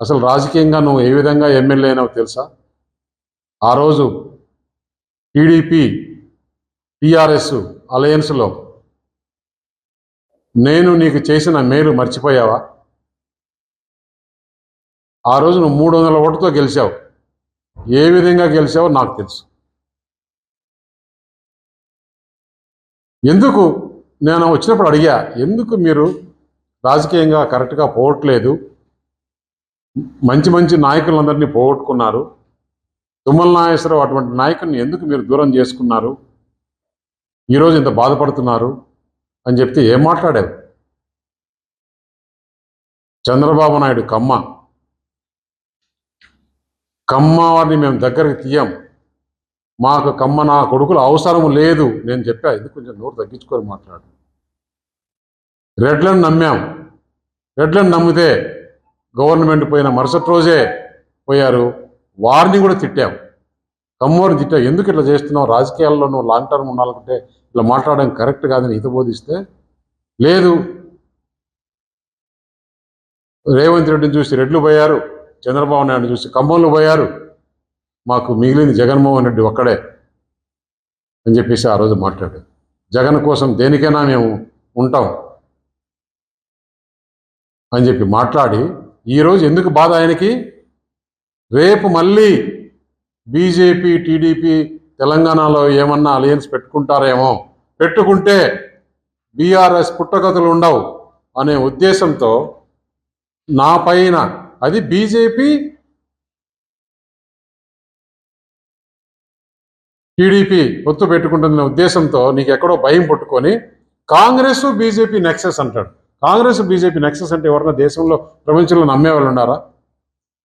అసలు రాజకీయంగా నువ్వు ఏ విధంగా ఎమ్మెల్యే అయినావు తెలుసా? ఆ రోజు టీడీపీ టీఆర్ఎస్ అలయన్స్లో నేను నీకు చేసిన మేలు మర్చిపోయావా? ఆ రోజు నువ్వు మూడు వందల ఓటుతో గెలిచావు. ఏ విధంగా గెలిచావో నాకు తెలుసు. ఎందుకు? నేను వచ్చినప్పుడు అడిగా ఎందుకు మీరు రాజకీయంగా కరెక్ట్గా పోవట్లేదు? మంచి మంచి నాయకులందరినీ పోగొట్టుకున్నారు. తుమ్మల నాగేశ్వరరావు అటువంటి నాయకుల్ని ఎందుకు మీరు దూరం చేసుకున్నారు? ఈరోజు ఇంత బాధపడుతున్నారు అని చెప్తే ఏం మాట్లాడావు చంద్రబాబు నాయుడు కమ్మ. కమ్మ వారిని మేము దగ్గరికి తీయం. మాకు కమ్మ నా కొడుకులు అవసరం లేదు. నేను చెప్పా ఇది కొంచెం నోరు తగ్గించుకొని మాట్లాడు. రెడ్లను నమ్మాం. రెడ్లను నమ్మితే గవర్నమెంట్ పోయిన మరుసటి రోజే పోయారు. వారిని కూడా తిట్టాం. కమ్మోరిని తిట్టాం. ఎందుకు ఇట్లా చేస్తున్నావు? రాజకీయాల్లో నువ్వు లాంగ్ టర్మ్ ఉండాలనుకుంటే ఇట్లా మాట్లాడడం కరెక్ట్ కాదని హితబోధిస్తే లేదు. రేవంత్ రెడ్డిని చూసి రెడ్లు పోయారు. చంద్రబాబు నాయుడు చూసి కమ్మోళ్ళు పోయారు. మాకు మిగిలింది జగన్మోహన్ రెడ్డి ఒక్కడే అని చెప్పేసి ఆ రోజు మాట్లాడాడు జగన్ కోసం దేనికైనా మేము ఉంటాం అని చెప్పి మాట్లాడి ఈరోజు ఎందుకు బాధ ఆయనకి? రేపు మళ్ళీ బీజేపీ టీడీపీ తెలంగాణలో ఏమన్నా అలయన్స్ పెట్టుకుంటారేమో? పెట్టుకుంటే బీఆర్ఎస్ పుట్టగతులు ఉండవు అనే ఉద్దేశంతో నా పైన అది బీజేపీ టీడీపీ పొత్తు పెట్టుకుంటుందనే ఉద్దేశంతో నీకు ఎక్కడో భయం పుట్టుకొని కాంగ్రెస్ బీజేపీ నెక్సెస్ అంటాడు. కాంగ్రెస్ బీజేపీ నెక్సెస్ అంటే ఎవరన్నా దేశంలో ప్రపంచంలో నమ్మేవాళ్ళు ఉన్నారా?